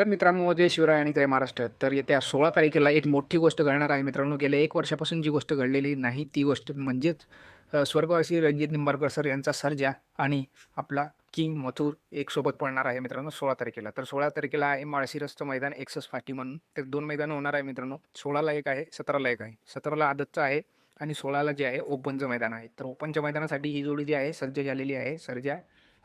तर मित्रांनो जय शिवराय आणि जय महाराष्ट्र. तर येत्या सोळा तारखेला एक मोठी गोष्ट घडणार आहे मित्रांनो. गेल्या एक वर्षापासून जी गोष्ट घडलेली नाही ती गोष्ट म्हणजेच स्वर्गवासी रणजित निंबाळकर सर यांचा सर्जा आणि आपला किंग मथुर एक सोबत पडणार आहे मित्रांनो सोळा तारखेला. तर सोळा तारखेला आहे माळशिरसचं मैदान एक्सस फाटी म्हणून. तर दोन मैदान होणार आहे मित्रांनो. सोळाला एक आहे सतराला एक आहे. सतराला आदतचं आहे आणि सोळाला जे आहे ओपनचं मैदान आहे. तर ओपनच्या मैदानासाठी ही जोडी जी आहे सज्ज झालेली आहे सर्जा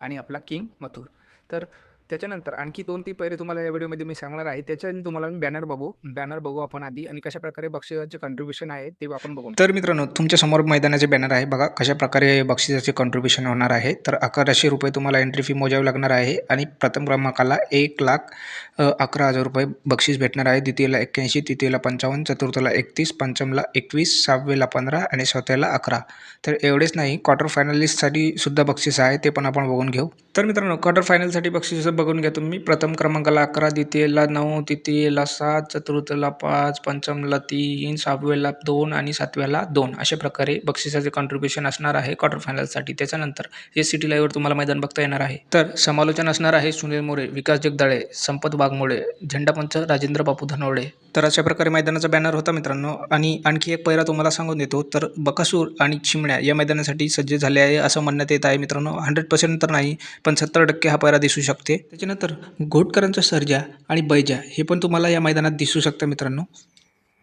आणि आपला किंग मथुर. तर त्याच्यानंतर आणखी दोन तीन पैरे तुम्हाला या व्हिडिओमध्ये मी सांगणार आहे. त्याच्या तुम्हाला मी बॅनर बघू. बॅनर बघू आपण आधी आणि कशा प्रकारे बक्षिसाचे कंट्रीब्युशन आहे ते आपण बघू. तर मित्रांनो तुमच्यासमोर मैदानाचे बॅनर आहे. बघा कशा प्रकारे बक्षिसाचे कॉन्ट्रीब्युशन होणार आहे. तर अकराशे रुपये तुम्हाला एंट्री फी मोजावी लागणार आहे आणि प्रथम क्रमांकाला एक लाख अकरा हजार रुपये बक्षीस भेटणार आहे. द्वितीयला एक्क्याऐंशी तृतीयला पंचावन्न चतुर्थला एकतीस पंचमला एकवीस सहावेला पंधरा आणि चौथ्याला अकरा. तर एवढेच नाही क्वार्टर फायनलिस्टसाठी सुद्धा बक्षीस आहे ते पण आपण बघून घेऊ. तर मित्रांनो क्वार्टर फायनलसाठी बक्षीस बघून घ्या तुम्ही. प्रथम क्रमांकाला अकरा द्वितीयला नऊ तृतीयला सात चतुर्थला पाच पंचमला तीन सहाव्याला दोन आणि सातव्याला दोन. अशा प्रकारे बक्षिसाचे कॉन्ट्रीब्युशन असणार आहे क्वार्टर फायनलसाठी त्याच्यानंतर हे सी टी लाईव्हवर तुम्हाला मैदान बघता येणार आहे. तर समालोचन असणार आहे सुनील मोरे विकास जगदाळे संपत वाघमोडे झेंडापंच राजेंद्र बापू धनवडे तर अशा प्रकारे मैदानाचा बॅनर होता मित्रांनो. आणि आणखी एक पैरा तुम्हाला सांगून देतो तर बकासूर आणि चिमण्या या मैदानासाठी सज्ज झाले आहे असं म्हणण्यात येत आहे मित्रांनो. हंड्रेड पर्सेंट तर नाही पण सत्तर टक्के हा पैरा दिसू शकते. त्याच्यानंतर घोटकरांचा सर्जा आणि बैजा हे पण तुम्हाला या मैदानात दिसू शकतं मित्रांनो.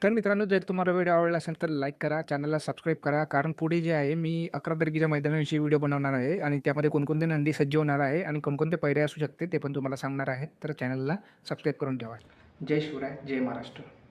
तर मित्रांनो जर तुम्हाला व्हिडिओ आवडला असेल तर लाईक करा चॅनलला सबस्क्राईब करा कारण पुढे जे आहे मी अकरा तारखेच्या मैदानाविषयी व्हिडिओ बनवणार आहे आणि त्यामध्ये कोणकोणते नंदी सज्ज होणार आहे आणि कोणकोणते पैरे असू शकते ते पण तुम्हाला सांगणार आहे. तर चॅनलला सबस्क्राईब करून ठेवा. जय शिवराय जय महाराष्ट्र.